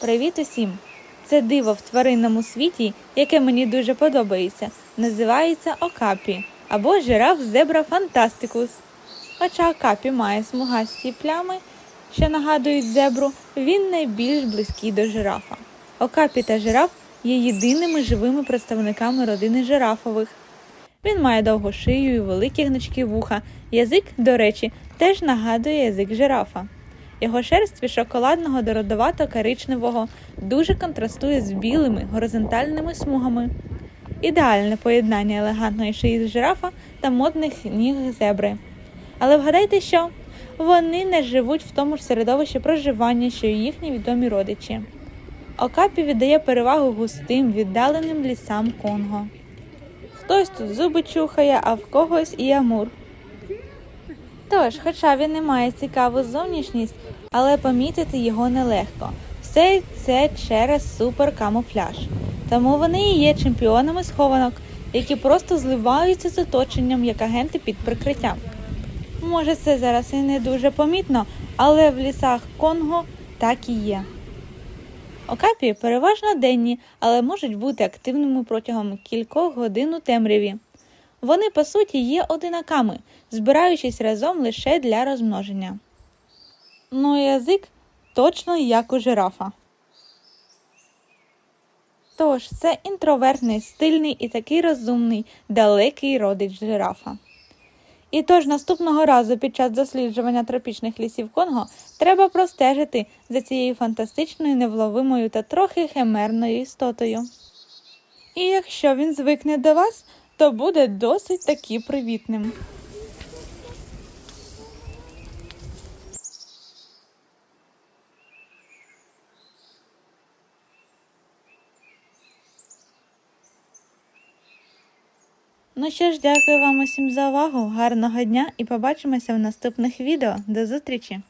Привіт усім! Це диво в тваринному світі, яке мені дуже подобається, називається Окапі або жираф зебра фантастикус. Хоча Окапі має смугасті плями, що нагадують зебру, він найбільш близький до жирафа. Окапі та жираф є єдиними живими представниками родини жирафових. Він має довгу шию і великі гнучкі вуха. Язик, до речі, теж нагадує язик жирафа. Його шерсть від шоколадного до родовато-коричневого дуже контрастує з білими горизонтальними смугами. Ідеальне поєднання елегантної шиї жирафа та модних ніг зебри. Але вгадайте, що вони не живуть в тому ж середовищі проживання, що й їхні відомі родичі. Окапі віддає перевагу густим, віддаленим лісам Конго. Хтось тут зуби чухає, а в когось і амур. Тож, хоча він не має цікаву зовнішність, але помітити його нелегко. Все це через суперкамуфляж. Тому вони і є чемпіонами схованок, які просто зливаються з оточенням як агенти під прикриттям. Може, це зараз і не дуже помітно, але в лісах Конго так і є. Окапі переважно денні, але можуть бути активними протягом кількох годин у темряві. Вони, по суті, є одинаками, збираючись разом лише для розмноження. Ну, язик точно як у жирафа. Тож, це інтровертний, стильний і такий розумний, далекий родич жирафа. І тож наступного разу під час досліджування тропічних лісів Конго треба простежити за цією фантастичною, невловимою та трохи химерною істотою. І якщо він звикне до вас, то буде досить таки привітним. Ну що ж, дякую вам усім за увагу, гарного дня і побачимося в наступних відео. До зустрічі!